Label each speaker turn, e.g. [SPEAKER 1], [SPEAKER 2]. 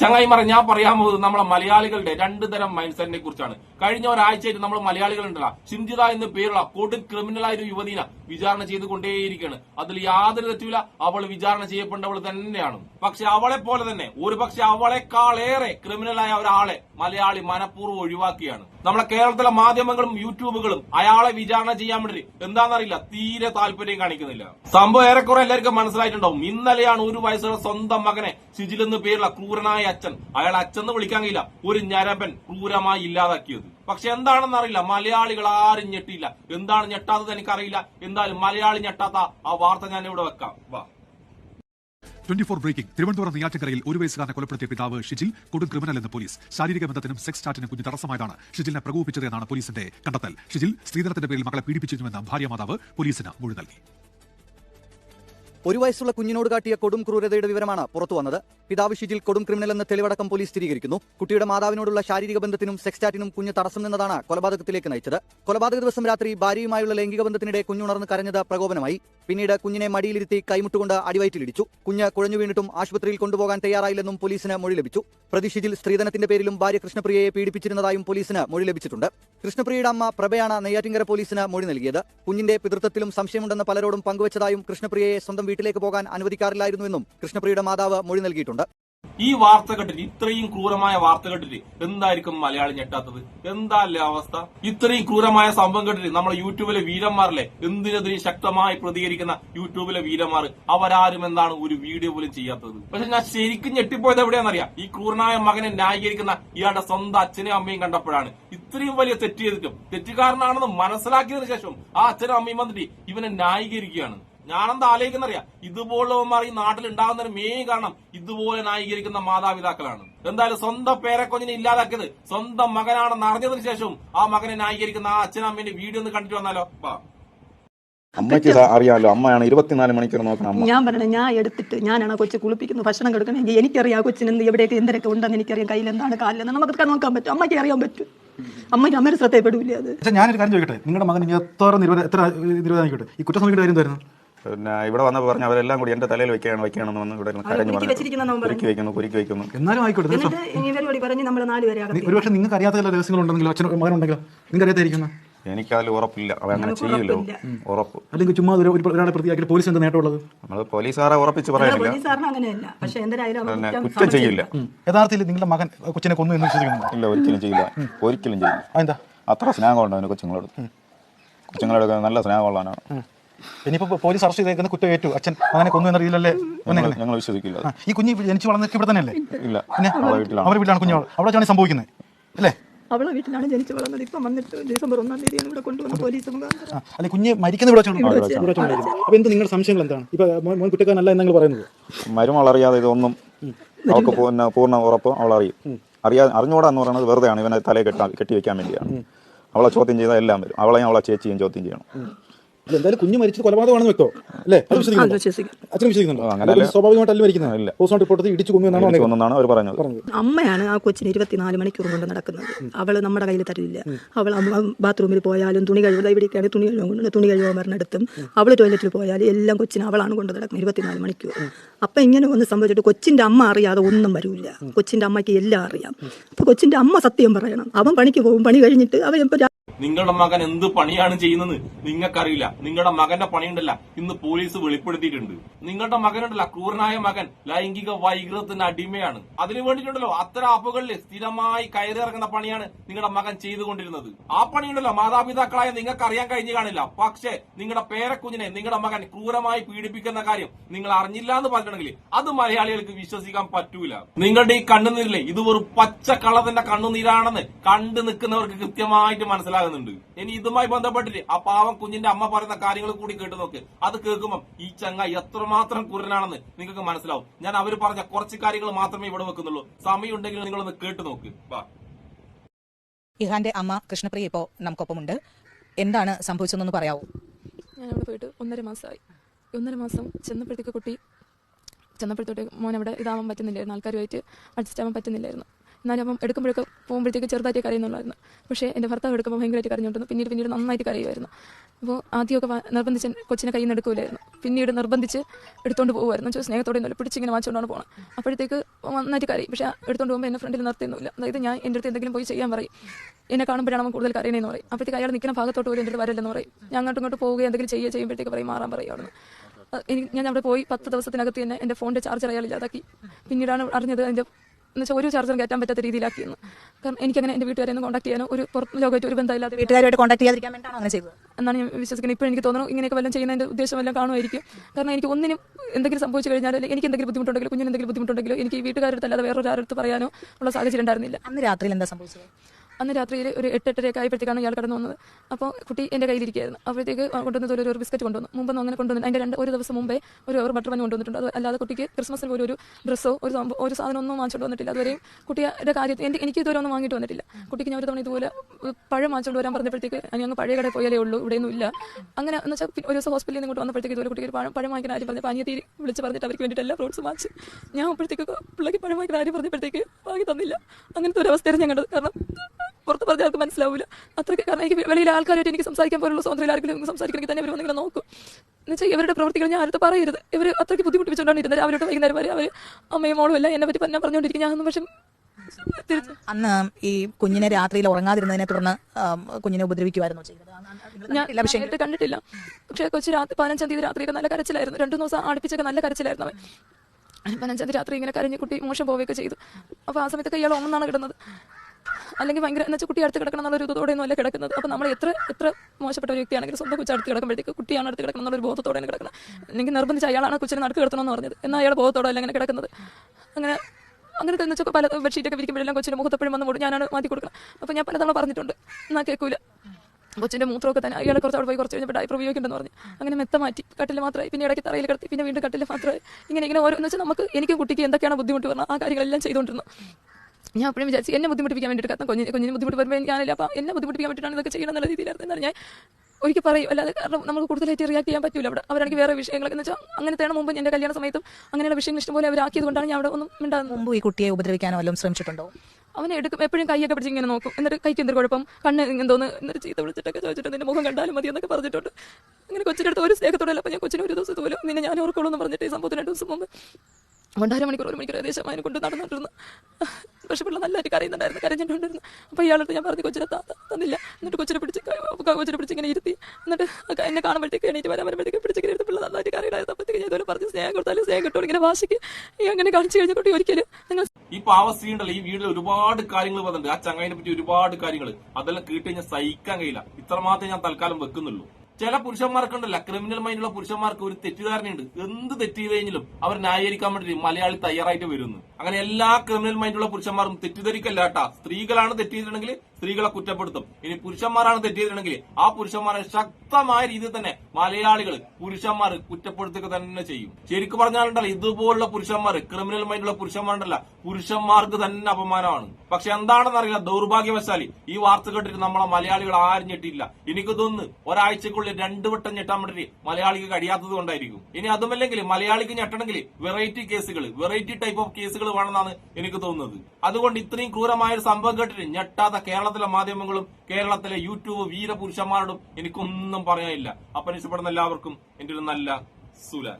[SPEAKER 1] ചങ്ങായിമാരെ ഞാൻ പറയാൻ പോകുന്നത് നമ്മളെ മലയാളികളുടെ രണ്ടു തരം മൈൻഡ് സെറ്റിനെ കുറിച്ചാണ്. കഴിഞ്ഞ ഒരാഴ്ചയായിട്ട് നമ്മൾ മലയാളികൾ ഉണ്ടല്ല ചിന്തിത എന്ന പേരുള്ള കൊടും ക്രിമിനലായ ഒരു യുവതിനെ വിചാരണ ചെയ്തുകൊണ്ടേയിരിക്കുകയാണ് അതിൽ യാതൊരു തെറ്റില്ല അവൾ വിചാരണ ചെയ്യപ്പെടേണ്ടവൾ തന്നെയാണ്. പക്ഷെ അവളെ പോലെ തന്നെ ഒരു പക്ഷെ അവളെക്കാളേറെ ക്രിമിനലായ ഒരാളെ മലയാളി മനഃപൂർവം ഒഴിവാക്കിയാണ്. നമ്മളെ കേരളത്തിലെ മാധ്യമങ്ങളും യൂട്യൂബുകളും അയാളെ വിചാരണ ചെയ്യാൻ വേണ്ടി എന്താണെന്നറിയില്ല. തീരെ താല്പര്യം കാണിക്കുന്നില്ല. സംഭവം ഏറെക്കുറെ എല്ലാവർക്കും മനസ്സിലായിട്ടുണ്ടാവും. ഇന്നലെയാണ് ഒരു വയസ്സുള്ള സ്വന്തം മകനെ സിജിൽ എന്ന് പേരുള്ള ക്രൂരനായ അച്ഛൻ അയാൾ അച്ഛൻ വിളിക്കാൻ കഴിയില്ല ഒരു ഞരമ്പൻ ക്രൂരമായി ഇല്ലാതാക്കിയത്. പക്ഷെ എന്താണെന്ന് അറിയില്ല മലയാളികൾ ആരും ഞെട്ടിയില്ല. എന്താണ് ഞെട്ടാത്തത് എനിക്കറിയില്ല. എന്തായാലും മലയാളി ഞെട്ടാത്ത ആ വാർത്ത ഞാൻ ഇവിടെ വെക്കാം. വാ.
[SPEAKER 2] Twenty four breaking. തിരുവനന്തപുരം നെയ്യാറ്റിൻകരയിൽ ഒരു വയസ്സുകാരനെ കൊലപ്പെടുത്തിയ പിതാവ് ഷിജിൽ കൊടും ക്രിമിനൽ എന്ന് പോലീസ്. ശാരീരിക ബന്ധത്തിനും സെക്സ് ചാറ്റിനും കുഞ്ഞ് തടസ്സമായതാണ് ഷിജിലിനെ പ്രകോപിപ്പിച്ചത് എന്നാണ് പോലീസിന്റെ കണ്ടെത്തൽ. ഷിജിൽ സ്ത്രീധനത്തിന്റെ പേരിൽ മകളെ പീഡിപ്പിച്ചിരുന്നുവെന്ന് ഭാര്യ മാതാവ് പോലീസിന് മൊഴി നൽകി.
[SPEAKER 3] ഒരു വയസ്സുള്ള കുഞ്ഞിനോട് കാട്ടിയ കൊടും ക്രൂരതയുടെ വിവരമാണ് പുറത്തു വന്നത്. പിതാവ് ഷിജിൽ കൊടും ക്രിമിനൽ എന്ന തെളിവടക്കം പോലീസ് സ്ഥിരീകരിക്കുന്നു. കുട്ടിയുടെ മാതാവിനോടുള്ള ശാരീരിക ബന്ധത്തിനും സെക്സ് ചാറ്റിനും കുഞ്ഞ് തടസ്സം നിന്നതാണ് കൊലപാതകത്തിലേക്ക് നയിച്ചത്. കൊലപാതക ദിവസം രാത്രി ഭാര്യയുമായുള്ള ലൈംഗിക ബന്ധത്തിനിടെ കുഞ്ഞുണർന്ന് കരഞ്ഞത് പ്രകോപനമായി. പിന്നീട് കുഞ്ഞിനെ മടിയിലിരുത്തി കൈമുട്ടുകൊണ്ട് അടിവയറ്റിലിടിച്ചു. കുഞ്ഞ് കുഴഞ്ഞു വീണിട്ടും ആശുപത്രിയിൽ കൊണ്ടുപോകാൻ തയ്യാറായില്ലെന്നും പോലീസിന് മൊഴി ലഭിച്ചു. പ്രതി ഷിജിൽ സ്ത്രീധനത്തിന്റെ പേരിലും ഭാര്യ കൃഷ്ണപ്രിയയെ പീഡിപ്പിച്ചിരുന്നതായും പോലീസിന് മൊഴി ലഭിച്ചിട്ടുണ്ട്. കൃഷ്ണപ്രിയയുടെ അമ്മ പ്രഭയാണ് നെയ്യാറ്റിങ്കര പോലീസിന് മൊഴി നൽകിയത്. കുഞ്ഞിന്റെ പിതൃത്വത്തിലും സംശയമുണ്ടെന്ന് പലരോടും പങ്കുവച്ചതായും കൃഷ്ണപ്രിയയെ സ്വന്തം വീട്ടിലേക്ക് പോകാൻ അനുവദിക്കാറില്ലായിരുന്നുവെന്നും കൃഷ്ണപ്രിയയുടെ മാതാവ് മൊഴി നൽകിയിട്ടുണ്ട്.
[SPEAKER 1] ഈ വാർത്ത കേട്ടിട്ട് ഇത്രയും ക്രൂരമായ വാർത്ത കേട്ടിട്ട് എന്തായിരിക്കും മലയാളി ഞെട്ടാത്തത്? എന്താല്ലേ അവസ്ഥ? ഇത്രയും ക്രൂരമായ സംഭവം കേട്ടിട്ട് നമ്മളെ യൂട്യൂബിലെ വീരന്മാരിലെ എന്തിനെതിരെ ശക്തമായി പ്രതികരിക്കുന്ന യൂട്യൂബിലെ വീരന്മാർ അവരാരും എന്താണ് ഒരു വീഡിയോ പോലും ചെയ്യാത്തത്? പക്ഷെ ഞാൻ ശരിക്കും ഞെട്ടിപ്പോയത് എവിടെയാണെന്നറിയാം. ഈ ക്രൂരനായ മകനെ ന്യായീകരിക്കുന്ന ഇയാളുടെ സ്വന്തം അച്ഛനെയും അമ്മയും കണ്ടപ്പോഴാണ്. ഇത്രയും വലിയ തെറ്റ് ചെയ്തിട്ടും തെറ്റുകാരനാണെന്ന് മനസ്സിലാക്കിയതിനു ശേഷം ആ അച്ഛനും അമ്മയും വന്നിട്ട് ഇവനെ ന്യായീകരിക്കുകയാണ്. ഞാനെന്താ ആലോചിക്കുന്നറിയാം ഇതുപോലുള്ളവന്മാർ ഈ നാട്ടിൽ ഉണ്ടാകുന്ന ഒരു മെയിൻ കാരണം ഇതുപോലെ ന്യായീകരിക്കുന്ന മാതാപിതാക്കളാണ് എന്തായാലും സ്വന്തം പേരക്കൊഞ്ഞിനെ ഇല്ലാതാക്കിയത് സ്വന്തം മകനാണെന്ന് അറിഞ്ഞതിന് ശേഷവും ആ മകനെ ന്യായീകരിക്കുന്ന ആ അച്ഛനും അമ്മേന്റെ വീഡിയോ ഒന്ന് കണ്ടിട്ട് വന്നാലോ വാ
[SPEAKER 4] അമ്മയ്ക്ക് അറിയാലോ അറിയാമല്ലോ അമ്മയാണ് ഇരുപത്തിനാല് മണിക്കൂർ നോക്കണം അമ്മ
[SPEAKER 5] ഞാൻ പറയണേ ഞാൻ എടുത്തിട്ട് ഞാനാണ് ആ കൊച്ചു കുളിപ്പിക്കുന്നു ഭക്ഷണം കൊടുക്കണമെങ്കിൽ എനിക്കറിയാം ആ കൊച്ചിന് എന്ത് എവിടെയൊക്കെ എന്തൊക്കെ ഉണ്ടെന്ന് എനിക്കറിയാം കയ്യിൽ എന്താണ് കാലിലെന്ന് നമുക്ക് നോക്കാൻ പറ്റും അമ്മയ്ക്ക് അറിയാൻ പറ്റും അമ്മയ്ക്ക് അമ്മയുടെ ശ്രദ്ധയപ്പെടില്ല അത്
[SPEAKER 6] ഞാനൊരു കാര്യം ചോദിക്കട്ടെ നിങ്ങളുടെ മകൻ ഇനി എത്ര എത്ര നിരവധിക്കട്ടെ ഈ കുറ്റസമിതിയുടെ കാര്യം എന്തായിരുന്നു
[SPEAKER 4] പിന്നെ ഇവിടെ വന്നപ്പോൾ പറഞ്ഞു അവരെല്ലാം കൂടി എന്റെ തലയിൽ വെക്കുകയാണ് വെക്കുകയാണെന്ന് വന്ന് ഇവിടെ ഇരുന്ന് കരഞ്ഞു പറഞ്ഞു കുരുക്കി വെക്കുന്നു കുരുക്കി വെക്കുന്നു.
[SPEAKER 6] എന്നാലും ആയിക്കോട്ടെ ഒരുപക്ഷെ നിങ്ങൾക്ക് അറിയാത്ത ചില രഹസ്യങ്ങളുണ്ടെങ്കിലോ അച്ഛൻ മകനുണ്ടെങ്കിലോ നിങ്ങൾക്ക് അറിയാത്തായിരിക്കുന്ന
[SPEAKER 4] എനിക്കതിൽ ഉറപ്പില്ല. അവൻ അങ്ങനെ ചെയ്യില്ലോ ഉറപ്പ്.
[SPEAKER 6] അല്ലെങ്കിൽ ചുമ്മാ ഒരു ഒരു- ഒരാളെ പ്രതിയാക്കി പോലീസ് എന്താ നേട്ടമുള്ളത്
[SPEAKER 4] നമ്മൾ പോലീസുകാരെ ഉറപ്പിച്ച് പറയാനില്ല
[SPEAKER 5] കുറ്റം
[SPEAKER 4] കുറ്റം ചെയ്യില്ല.
[SPEAKER 6] യഥാർത്ഥത്തിൽ നിങ്ങളുടെ മകൻ കൊച്ചിനെ കൊന്നു എന്ന് വിശ്വസിക്കുന്നു
[SPEAKER 4] ഇല്ല ഒരിക്കലും ചെയ്യില്ല. ഒരിക്കലും ചെയ്യില്ല.
[SPEAKER 6] അതെന്താ?
[SPEAKER 4] അത്ര സ്നേഹമുണ്ട് അവന് കൊച്ചുങ്ങളോട്. കൊച്ചുങ്ങളോട് നല്ല സ്നേഹമുള്ളവനാണ്
[SPEAKER 6] ഇനിയിപ്പോ പോലീസ് അറസ്റ്റ് ചെയ്തേക്കുന്ന കുറ്റം ഏറ്റു. അച്ഛൻ അങ്ങനെ കൊന്നു എന്ന രീതിയിലല്ലേ
[SPEAKER 4] ഞങ്ങൾ ഞങ്ങൾ വിശ്വസിക്കില്ല.
[SPEAKER 6] ഈ കുഞ്ഞ് ജനിച്ചു വളർന്നൊക്കെ ഇവിടെ തന്നെയല്ലേ?
[SPEAKER 4] ഇല്ല.
[SPEAKER 6] പിന്നെ
[SPEAKER 4] വീട്ടിലാണ്.
[SPEAKER 6] അവരുടെ വീട്ടിലാണ് കുഞ്ഞു അവിടെ വെച്ചാണ് സംഭവിക്കുന്നത്. അല്ലേ?
[SPEAKER 5] അവളെ വീട്ടിലാണ് ജനിച്ചു വളർന്നത്. ഇപ്പം വന്നിട്ട് ഡിസംബർ ഒന്നാം തീയതിയാണ് ഇവിടെ കൊണ്ടുവന്ന പോലീസ്
[SPEAKER 6] അല്ലെ കുഞ്ഞ് മരിക്കുന്ന ഇവിടെ അപ്പൊ എന്ത് നിങ്ങളുടെ സംശയങ്ങൾ എന്താണ്? ഇപ്പൊ മോൻ കുറ്റക്കാരനല്ല എന്ന് പറയുന്നത്.
[SPEAKER 4] മരുമകൾ അറിയാതെ ഇതൊന്നും അവൾക്ക് പൂർണ പൂർണ ഉറപ്പ് അവൾ അറിയും. അറിയാ അറിഞ്ഞൂടാ എന്ന് പറയുന്നത് വെറുതെയാണ്. ഇവനെ തലയെ കെട്ടാ കെട്ടി വെക്കാൻ വേണ്ടിയാണ് അവളെ ചോദ്യം ചെയ്താൽ എല്ലാം വരും. അവളെയും അവളെ ചേച്ചിയും ചോദ്യം ചെയ്യണം.
[SPEAKER 6] എന്തായാലും കുഞ്ഞു മരിച്ചത് കൊലപാതകമാണെന്ന് വെക്കോ. അല്ലേ? അത് വിശ്വസിക്കുന്നുണ്ടോ? അച്ഛനും വിശ്വസിക്കുന്നുണ്ടോ? സ്വാഭാവികമായിട്ടല്ല മരിക്കുന്നത്.
[SPEAKER 4] അല്ല
[SPEAKER 6] പോസ്റ്റ്മോർട്ടം റിപ്പോർട്ട് ഇടിച്ചു കൊന്നു എന്നാണ്
[SPEAKER 4] അവർ പറഞ്ഞത്.
[SPEAKER 5] അമ്മയാണ് ആ കൊച്ചിന് ഇരുപത്തിനാല് മണിക്കൂർ കൊണ്ട് നടക്കുന്നത്. അവൾ നമ്മുടെ കയ്യിൽ തരില്ല. അവൾ ബാത്റൂമിൽ പോയാലും തുണി കഴുകുക ഇവിടേക്കാണ് തുണി കഴുകാൻ തുണി കഴുകാൻ പറഞ്ഞെടുത്തും അവൾ ടോയ്ലറ്റിൽ പോയാലും എല്ലാം കൊച്ചിന് അവളാണ് കൊണ്ട് നടക്കുന്നത് ഇരുപത്തിനാല് മണിക്കൂർ. അപ്പൊ ഇങ്ങനെ ഒന്ന് സംഭവിച്ചിട്ട് കൊച്ചിന്റെ അമ്മ അറിയാതെ ഒന്നും വരില്ല. കൊച്ചിന്റെ അമ്മയ്ക്ക് എല്ലാം അറിയാം. അപ്പൊ കൊച്ചിന്റെ അമ്മ സത്യം പറയണം. അവൻ പണിക്ക് പോകും. പണി കഴിഞ്ഞിട്ട് അവൻ ഇപ്പൊ
[SPEAKER 1] നിങ്ങളുടെ മകൻ എന്ത് പണിയാണ് ചെയ്യുന്നത്? നിങ്ങൾക്കറിയില്ല. നിങ്ങളുടെ മകന്റെ പണിയുണ്ടല്ല. ഇന്ന് പോലീസ് വെളിപ്പെടുത്തിയിട്ടുണ്ട്. നിങ്ങളുടെ മകനുണ്ടല്ല ക്രൂരനായ മകൻ. ലൈംഗിക വൈകൃതത്തിന് അടിമയാണ്. അതിനു വേണ്ടിയിട്ടുണ്ടല്ലോ അത്തരം ആപ്പുകളിൽ സ്ഥിരമായി കയറിയിറങ്ങുന്ന പണിയാണ് നിങ്ങളുടെ മകൻ ചെയ്തുകൊണ്ടിരുന്നത്. ആ പണിയുണ്ടല്ലോ മാതാപിതാക്കളായ നിങ്ങൾക്ക് അറിയാൻ കഴിഞ്ഞു കാണില്ല. പക്ഷേ നിങ്ങളുടെ പേരക്കുഞ്ഞിനെ നിങ്ങളുടെ മകൻ ക്രൂരമായി പീഡിപ്പിക്കുന്ന കാര്യം നിങ്ങൾ അറിഞ്ഞില്ല എന്ന് പറഞ്ഞിട്ടുണ്ടെങ്കിൽ അത് മലയാളികൾക്ക് വിശ്വസിക്കാൻ പറ്റൂല. നിങ്ങളുടെ ഈ കണ്ണുനീരിലെ ഇത് ഒരു പച്ച കളത്തിന്റെ കണ്ണുനീരാണെന്ന് കണ്ടു നിൽക്കുന്നവർക്ക് കൃത്യമായിട്ട് മനസ്സിലാകുന്നുണ്ട് ഇനി ഇതുമായി ബന്ധപ്പെട്ടിട്ട് ആ പാവം കുഞ്ഞിന്റെ അമ്മ പറയുന്ന കാര്യങ്ങൾ കൂടി കേട്ട് നോക്ക്. അത് കേൾക്കുമ്പോൾ ഈ ചങ്ങ എത്രമാത്രം കുരനാണെന്ന് നിങ്ങൾക്ക് മനസ്സിലാവും. ഞാൻ അവർ പറഞ്ഞ കുറച്ച് കാര്യങ്ങൾ മാത്രമേ ഇവിടെ വെക്കുന്നുള്ളൂ. സമയം ഉണ്ടെങ്കിൽ നിങ്ങളൊന്ന് കേട്ട് നോക്ക്. വാ.
[SPEAKER 7] ഇഹാന്റെ അമ്മ കൃഷ്ണപ്രിയ ഇപ്പോൾ നമുക്കൊപ്പമുണ്ട്. എന്താണ് സംഭവിച്ചതെന്ന് പറയാവോ?
[SPEAKER 8] ഞാൻ അവിടെ പോയിട്ട് ഒന്നര മാസമായി. ഒന്നര മാസം ചെന്നപ്പോഴത്തേക്ക് കുട്ടി ചെന്നപ്പോഴത്തോട്ട് മോൻ അവിടെ ഇതാവാൻ പറ്റുന്നില്ലായിരുന്നു. ആൾക്കാരുമായിട്ട് അഡ്ജസ്റ്റ് ആവാൻ പറ്റുന്നില്ലായിരുന്നു. എന്നാലും അപ്പം എടുക്കുമ്പോഴൊക്കെ പോകുമ്പോഴത്തേക്ക് ചെറുതായിട്ട് കരയുന്നുള്ളായിരുന്നു. പക്ഷേ എന്റെ ഭർത്താവ് എടുക്കുമ്പോൾ ഭയങ്കരമായിട്ട് കരഞ്ഞോണ്ടിരുന്നു പിന്നീട് പിന്നീട് നന്നായിട്ട് കരയുമായിരുന്നു അപ്പോൾ ആദ്യമൊക്കെ നിർബന്ധിച്ച് കൊച്ചിനെ കയ്യിൽ നിന്ന് എടുക്കില്ലായിരുന്നു പിന്നീട് നിർബന്ധിച്ച് എടുത്തുകൊണ്ട് പോകുമായിരുന്നു വെച്ചാൽ സ്നേഹത്തോടെ ഒന്നുമില്ല പിടിച്ചിങ്ങനെ വാങ്ങിച്ചുകൊണ്ടാണ് പോകണം അപ്പോഴത്തേക്ക് നന്നായിട്ട് കരയും. പക്ഷേ എടുത്തുകൊണ്ട് പോകുമ്പോൾ എന്നെ ഫ്രണ്ടിൽ നിർത്തിയൊന്നുമില്ല. അതായത് ഞാൻ എന്റെ അടുത്ത് എന്തെങ്കിലും പോയി ചെയ്യാൻ പറയും. എന്നെ കാണുമ്പോഴാണ് അവൻ കൂടുതൽ കരയണേന്ന് പറയും. അപ്പോഴത്തേക്ക് അയാൾ നിൽക്കുന്ന ഭാഗത്തോട്ട് പോലും എന്റെ വരല്ലെന്ന് പറയും. ഞാൻ അങ്ങോട്ടും ഇങ്ങോട്ട് പോവുക എന്തെങ്കിലും ചെയ്യുക ചെയ്യുമ്പോഴത്തേക്ക് പറയും മാറാൻ പറയും അവിടുന്ന്. എനിക്ക് ഞാൻ അവിടെ പോയി പത്ത് ദിവസത്തിനകത്ത് തന്നെ എന്റെ ഫോണിന്റെ ചാർജർ അയാൾ ഇല്ലാതാക്കി. പിന്നീടാണ് അറിഞ്ഞത് എന്റെ എന്നുവെച്ചാൽ ഒരു ചാർജർ കയറ്റാൻ പറ്റാത്ത രീതിയിലാക്കിയെന്ന്. കാരണം എനിക്കങ്ങനെ എന്റെ വീട്ടുകാരെ ഒന്നും കോൺടാക്ട് ചെയ്യാനോ ഒരു പുറത്ത് ലോകമായിട്ട് ഒരു ബന്ധമില്ലാതെ
[SPEAKER 7] വീട്ടുകാരുമായിട്ട് കോൺടാക്ട് ചെയ്യാതിരിക്കാൻ വേണ്ടിയിട്ടാണ് അങ്ങനെ ചെയ്തത്?
[SPEAKER 8] എന്നാണ് ഞാൻ വിശ്വസിക്കുന്നത്. ഇപ്പോൾ എനിക്ക് തോന്നുന്നു ഇങ്ങനെയൊക്കെ വല്ലതും ചെയ്യുന്നതിന്റെ ഉദ്ദേശം എല്ലാം കാണുമായിരിക്കും. കാരണം എനിക്ക് ഒന്നിനും എന്തെങ്കിലും സംഭവിച്ചു കഴിഞ്ഞാൽ എനിക്ക് എന്തെങ്കിലും ബുദ്ധിമുട്ടുണ്ടെങ്കിലും കുഞ്ഞിന് എന്തെങ്കിലും ബുദ്ധിമുട്ടുണ്ടെങ്കിലും എനിക്ക് വീട്ടുകാരുടെ അല്ലാതെ വേറൊരു അടുത്ത് പറയാനോ ഉള്ള സാഹചര്യം ഉണ്ടായിരുന്നില്ല.
[SPEAKER 7] അന്ന് രാത്രിയിൽ എന്താ സംഭവിച്ചത്?
[SPEAKER 8] അന്ന് രാത്രിയിൽ ഒരു എട്ട് എട്ടരയൊക്കെ ആയപ്പോഴത്തേക്കാണ് ഇയാൾ കടന്നു വന്നത്. അപ്പോൾ കുട്ടി എന്റെ കയ്യിലിരിക്കുകയായിരുന്നു. അപ്പോഴത്തേക്ക് കൊണ്ടുവന്നത് ഒരു ബിസ്ക്കറ്റ് കൊണ്ടുവന്നു. മുമ്പൊന്നും അങ്ങനെ കൊണ്ടുവന്നു അതിന്റെ രണ്ട് ഒരു ദിവസം മുമ്പേ ഒരു ഓവർ ബട്ടർ പനി കൊണ്ടുവന്നിട്ടുണ്ട്. അത് അല്ലാതെ കുട്ടിക്ക് ക്രിസ്മസിൽ പോലും ഒരു ഡ്രസ്സോ ഒരു ഒരു സാധനം ഒന്നും വാങ്ങിച്ചുകൊണ്ട് വന്നിട്ടില്ല. അതുവരെയും കുട്ടിയുടെ കാര്യത്തിൽ എന്റെ എനിക്ക് ഇതുവരെ ഒന്നും വാങ്ങിയിട്ട് വന്നിട്ടില്ല. കുട്ടിക്ക് ഞാൻ ഒരു തവണ ഇതുപോലെ പഴം വാങ്ങിച്ചുകൊണ്ട് വരാൻ പറഞ്ഞപ്പോഴത്തേക്ക് അങ്ങ് പഴയ കടയിൽ പോയാലേ ഉള്ളൂ. ഇവിടെയൊന്നും ഇല്ല. അങ്ങനെ എന്ന് വെച്ചാൽ ഒരു ദിവസം ഹോസ്പിറ്റലിൽ നിന്ന് ഇങ്ങോട്ട് വന്നപ്പോഴത്തേക്ക് ഇതുപോലെ കുട്ടിക്ക് പഴം പഴം വാങ്ങിക്കാൻ ആരും പറഞ്ഞ പാനിയത്തി വിളിച്ച് പറഞ്ഞിട്ട് അവർക്ക് വേണ്ടിയിട്ട് എല്ലാ ഫ്രൂട്ട്സും വാങ്ങിച്ച് ഞാൻ അപ്പോഴത്തേക്ക് പിള്ളേക്ക് പഴം വാങ്ങിക്കാൻ ആരും പറഞ്ഞപ്പോഴത്തേക്ക് വാങ്ങി തന്നില്ല. അങ്ങനത്തെ ഒരു അവസ്ഥയാണ് ഞങ്ങളുടെ കാരണം പുറത്ത് അവർക്ക് മനസ്സിലാവില്ല അത്രയ്ക്ക് കാരണം എനിക്ക് വെളിയിലെ ആൾക്കാരായിട്ട് എനിക്ക് സംസാരിക്കാൻ പോലുള്ള സ്വാതന്ത്ര്യം ആർക്കും സംസാരിക്കണമെങ്കിൽ തന്നെ ഇവർ വന്നിങ്ങനെ നോക്കും. എന്നുവെച്ചാൽ ഇവരുടെ പ്രവർത്തികൾ ഞാൻ അടുത്ത് പറയരുത്. ഇവർ അത്രയ്ക്ക് ബുദ്ധിമുട്ടിപ്പിച്ചുകൊണ്ടാണ് ഇരുന്നത്. അവരോട് വൈകുന്നേരം വരെ അവർ അമ്മയും മോളും എല്ലാം എന്നെ പറ്റി പറഞ്ഞാൽ പറഞ്ഞുകൊണ്ടിരിക്കും ഞാനൊന്നും പക്ഷെ
[SPEAKER 7] അന്ന് ഈ കുഞ്ഞിനെ രാത്രിയിൽ ഉറങ്ങാതിരുന്നതിനെ തുടർന്ന് കുഞ്ഞിനെ ഉപദ്രവിക്കുമായിരുന്നു ചെയ്തത്. കണ്ടിട്ടില്ല പക്ഷേ
[SPEAKER 8] കൊച്ചു രാത്രി പതിനഞ്ചാം തീയതി രാത്രിയൊക്കെ നല്ല കരച്ചിലായിരുന്നു. രണ്ടു ദിവസം അടുപ്പിച്ചൊക്കെ നല്ല കരച്ചിലായിരുന്നു അവൻ. പതിനഞ്ചാം തീയതി രാത്രി ഇങ്ങനെ കരഞ്ഞ് കുട്ടി മോശം പോവുകയൊക്കെ ചെയ്തു. അപ്പോൾ ആ സമയത്തൊക്കെ ഇയാൾ ഒന്നാണ് കിടന്നത്. അല്ലെങ്കിൽ ഭയങ്കര എന്ന് വെച്ചാൽ കുട്ടി അടുത്ത് കിടക്കണം എന്നുള്ള ഒരു അല്ല കിടക്കുന്നത്. അപ്പോൾ നമ്മൾ എത്ര എത്ര മോശപ്പെട്ട ഒരു വ്യക്തിയാണെങ്കിലും സ്വന്തം കൊച്ചു അടുത്ത് കിടക്കുമ്പോഴത്തേക്ക് കുട്ടിയാണ് അടുത്ത് കിടക്കണം ഒരു ബോധത്തോടെയാണ് കിടക്കുന്നത്. അല്ലെങ്കിൽ നിർബന്ധിച്ച് അയാളാണ് കുച്ചിനെ നടുക്ക് കിടത്തണമെന്ന് പറഞ്ഞത്. എന്നാൽ അയാൾ ബോധത്തോടെ അല്ല അങ്ങനെ കിടക്കുന്നത്. അങ്ങനെ അങ്ങനെ എന്ന് വെച്ചാൽ പല ബെഡ്ഷീറ്റൊക്കെ വിരിക്കുമ്പോഴെല്ലാം കൊച്ചിന്റെ മുഖത്തെപ്പോഴും വന്ന് മൂടും. ഞാനാണ് മാറ്റി കൊടുക്കണം. അപ്പോൾ ഞാൻ പലതവണ പറഞ്ഞിട്ടുണ്ട്. എന്നാൽ കേൾക്കൂല കൊച്ചിന്റെ മൂത്രമൊക്കെ തന്നെ അയാളെ കുറച്ച് അവിടെ പോയി കുറച്ച് കഴിഞ്ഞപ്പോൾ ഡൈപ്പർ ഉപയോഗിക്കേണ്ടെന്ന് പറഞ്ഞു. അങ്ങനെ മെത്ത മാറ്റി. കട്ടിൽ മാത്രമായി. പിന്നെ ഇടയ്ക്ക് തറയിൽ കിടത്തി. പിന്നെ വീണ്ടും കട്ടിൽ മാത്രമായി. ഇങ്ങനെ ഇങ്ങനെ ഓരോന്ന് വെച്ചാൽ നമുക്ക് എനിക്കും കുട്ടിക്ക് എന്തൊക്കെയാണ് ബുദ്ധിമുട്ട് പറഞ്ഞാൽ ആ കാര്യങ്ങളെല്ലാം ചെയ്തുകൊണ്ടിരുന്നു ഞാൻ അപ്പോഴും വിചാരിച്ചു എന്നെ ബുദ്ധിമുട്ടിപ്പിക്കാൻ വേണ്ടിയിട്ട് കാരണം കുഞ്ഞിന് കുഞ്ഞിന് ബുദ്ധിമുട്ട് വരുമ്പോൾ ഞാനില്ല അപ്പോൾ എന്നെ ബുദ്ധിമുട്ടിപ്പിക്കാൻ വേണ്ടിയിട്ടാണ് ഇതൊക്കെ ചെയ്യണം എന്നുള്ള രീതിയിലായിരുന്നു ഞാൻ ഒരിക്കൽ പറയും. അല്ലാതെ കാരണം നമുക്ക് കൂടുതലായിട്ട് റിയാക്ട് ചെയ്യാൻ പറ്റില്ല അവിടെ അവരാണെങ്കിൽ വേറെ വിഷയങ്ങളൊക്കെ എന്ന് വെച്ചാൽ അങ്ങനെ അങ്ങനത്തെയാണ് മുമ്പ് എന്റെ കല്യാണ സമയത്തും അങ്ങനെയുള്ള വിഷയങ്ങൾ ഇഷ്ടംപോലെ അവരാക്കിയത് കൊണ്ടാണ് ഞാൻ അവിടെ ഒന്നും മിണ്ടാകുന്നത്
[SPEAKER 7] മുമ്പ് ഈ കുട്ടിയെ ഉപദ്രവിക്കാനോ വല്ലതും ശ്രമിച്ചിട്ടുണ്ടോ?
[SPEAKER 8] അവനെ എടുക്കും. എപ്പോഴും കൈയൊക്കെ പിടിച്ച് ഇങ്ങനെ നോക്കും. എന്നിട്ട് കൈക്ക് എന്തൊരു കുഴപ്പം? കണ്ണ് എന്തോന്ന്? എന്നിട്ട് ചീത്ത വിളിച്ചിട്ടൊക്കെ ചോദിച്ചിട്ട് നിന്റെ മുഖം കണ്ടാലും മതി എന്നൊക്കെ പറഞ്ഞിട്ടുണ്ട്. അങ്ങനെ കൊച്ചിന്റെ അടുത്ത് ഒരു സ്നേഹത്തോടെ അല്ല അപ്പോൾ ഞാൻ കൊച്ചിന് ഒരു ദിവസം പോലും നിന്നെ ഞാൻ ഓർക്കുള്ളൂ എന്ന് പറഞ്ഞിട്ട് ഈ സംഭവത്തിന് രണ്ട് ദിവസം മുമ്പ് രണ്ടര മണിക്കൂർ ഒരു മണിക്കൂർ ഏകദേശം അതിനെ കൊണ്ട് നടന്നിട്ടിരുന്നു പക്ഷെ പിള്ള നല്ലതായിട്ട് കരയുന്നുണ്ടായിരുന്നു കരഞ്ഞിട്ടുണ്ടായിരുന്നു അപ്പോൾ ഇയാളോട് ഞാൻ പറഞ്ഞു കൊച്ചിനെ തന്നില്ല. എന്നിട്ട് കൊച്ചിനെ പിടിച്ച് കൊച്ചിനെ പിടിച്ച് ഇങ്ങനെ ഇരുത്തി. എന്നിട്ട് എന്നെ കാണുമ്പോഴത്തേക്ക് എണീറ്റ് വരാൻ വരുമ്പോഴത്തേക്ക് പിടിച്ച് ഇരുത്തി പിള്ള നന്നായിട്ട് കരയിടായിരുന്നു അപ്പോഴത്തേക്ക് ഞാൻ ഇതുപോലെ പറഞ്ഞ് സ്നേഹം കൊടുത്താലും സ്നേഹം കിട്ടും. ഇങ്ങനെ വാശിക്ക് അങ്ങനെ കാണിച്ചു കഴിഞ്ഞ കുട്ടി ഒരിക്കലും നിങ്ങൾ
[SPEAKER 1] ഈ പാവ സ്ത്രീ ഉണ്ടല്ലോ ഈ വീട്ടിൽ ഒരുപാട് കാര്യങ്ങൾ പറഞ്ഞിട്ടുണ്ട് ആ ചങ്ങായിനെ പറ്റി ഒരുപാട് കാര്യങ്ങൾ അതെല്ലാം കേട്ട് കഴിഞ്ഞാൽ സഹിക്കാൻ കഴിയില്ല. ഇത്രമാത്രമേ ഞാൻ തൽക്കാലം വെക്കുന്നുള്ളൂ. ചില പുരുഷന്മാർക്കുണ്ടല്ല ക്രിമിനൽ മൈൻഡുള്ള പുരുഷന്മാർക്ക് ഒരു തെറ്റിദ്ധാരണയുണ്ട്. എന്ത് തെറ്റ് ചെയ്ത് കഴിഞ്ഞാലും അവർ ന്യായീകരിക്കാൻ വേണ്ടി മലയാളി തയ്യാറായിട്ട് വരുന്നു. അങ്ങനെ എല്ലാ ക്രിമിനൽ മൈൻഡുള്ള പുരുഷന്മാരും തെറ്റിദ്ധരിക്കല്ലാട്ടാ സ്ത്രീകളാണ് തെറ്റ് ചെയ്തിട്ടുണ്ടെങ്കിൽ സ്ത്രീകളെ കുറ്റപ്പെടുത്തും. ഇനി പുരുഷന്മാരാണ് തെറ്റിയതെങ്കിൽ ആ പുരുഷന്മാരെ ശക്തമായ രീതിയിൽ തന്നെ മലയാളികൾ പുരുഷന്മാർ കുറ്റപ്പെടുത്തുക തന്നെ ചെയ്യും. ശരിക്കും പറഞ്ഞാലുണ്ടല്ലോ ഇതുപോലുള്ള പുരുഷന്മാർ ക്രിമിനൽ മൈൻഡുള്ള പുരുഷന്മാരുണ്ടല്ല പുരുഷന്മാർക്ക് തന്നെ അപമാനമാണ്. പക്ഷെ എന്താണെന്ന് അറിയില്ല ദൗർഭാഗ്യവശാലി ഈ വാർത്ത കേട്ടിട്ട് നമ്മളെ മലയാളികൾ ആരും ഞെട്ടിയില്ല. എനിക്ക് തോന്നുന്നു ഒരാഴ്ചക്കുള്ളിൽ രണ്ടു വട്ടം ഞെട്ടാൻ വേണ്ടിട്ട് മലയാളിക്ക് കഴിയാത്തത് കൊണ്ടായിരിക്കും. ഇനി അതുമല്ലെങ്കിൽ മലയാളിക്ക് ഞെട്ടണമെങ്കിൽ വെറൈറ്റി കേസുകൾ വെറൈറ്റി ടൈപ്പ് ഓഫ് കേസുകൾ വേണമെന്നാണ് എനിക്ക് തോന്നുന്നത്. അതുകൊണ്ട് ഇത്രയും ക്രൂരമായ ഒരു സംഭവം കേട്ടിട്ട് ഞെട്ടാത്ത കേരളത്തിലെ മാധ്യമങ്ങളും കേരളത്തിലെ യൂട്യൂബ് വീരപുരുഷന്മാരോടും എനിക്കൊന്നും പറയാനില്ല. അപ്പൊ ഇഷ്ടപ്പെടുന്ന എല്ലാവർക്കും എന്റെ ഒരു നല്ല സുലാൻ